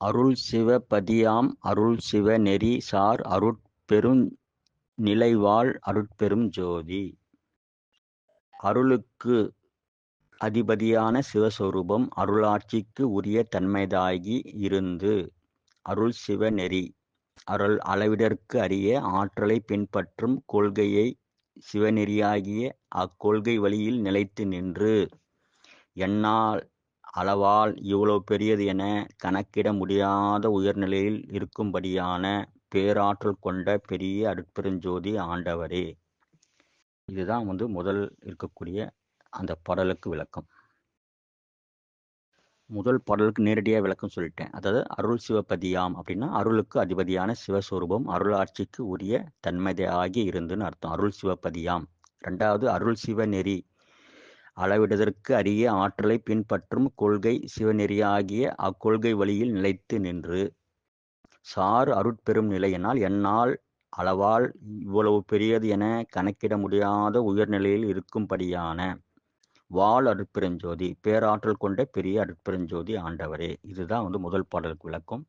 அருள் சிவ பதியாம் அருள் சிவ நெறி சார் அருட்பெரும் நிலைவாழ் அருட்பெரும் ஜோதி. அருளுக்கு அதிபதியான சிவஸ்வரூபம் அருளாட்சிக்கு உரிய தன்மைதாகி இருந்து. அருள் சிவ நெறி அருள் அளவிடற்கு அறிய ஆற்றலை பின்பற்றும் கொள்கையை சிவநெறியாகிய அக்கொள்கை வழியில் நிலைத்து நின்று. என்னால் அளவால் இவ்வளவு பெரியது என கணக்கிட முடியாத உயர்நிலையில் இருக்கும்படியான பேராற்றல் கொண்ட பெரிய அருட்பெருஞ்சோதி ஆண்டவரே. இதுதான் வந்து முதல் இருக்கக்கூடிய அந்த பாடலுக்கு விளக்கம். முதல் பாடலுக்கு நேரடியாக விளக்கம் சொல்லிட்டேன். அதாவது அருள் சிவபதியாம் அப்படின்னா அருளுக்கு அதிபதியான சிவஸ்வரூபம் அருளாட்சிக்கு உரிய தன்மதையாகி இருந்துன்னு அர்த்தம். அருள் சிவபதியாம். ரெண்டாவது அருள் சிவ நெறி அளவிடுவதற்கு அரிய ஆற்றலை பின்பற்றும் கொள்கை சிவநெறியாகிய அக்கொள்கை வழியில் நிலைத்து நின்று. சார் அருட்பெரும் நிலையினால் என்னால் அளவால் இவ்வளவு பெரியது என கணக்கிட முடியாத உயர்நிலையில் இருக்கும்படியான வாழ் அருட்பெருஞ்சோதி பேராற்றல் கொண்ட பெரிய அருட்பெருஞ்சோதி ஆண்டவரே. இதுதான் வந்து முதல் பாடலுக்கு விளக்கம்.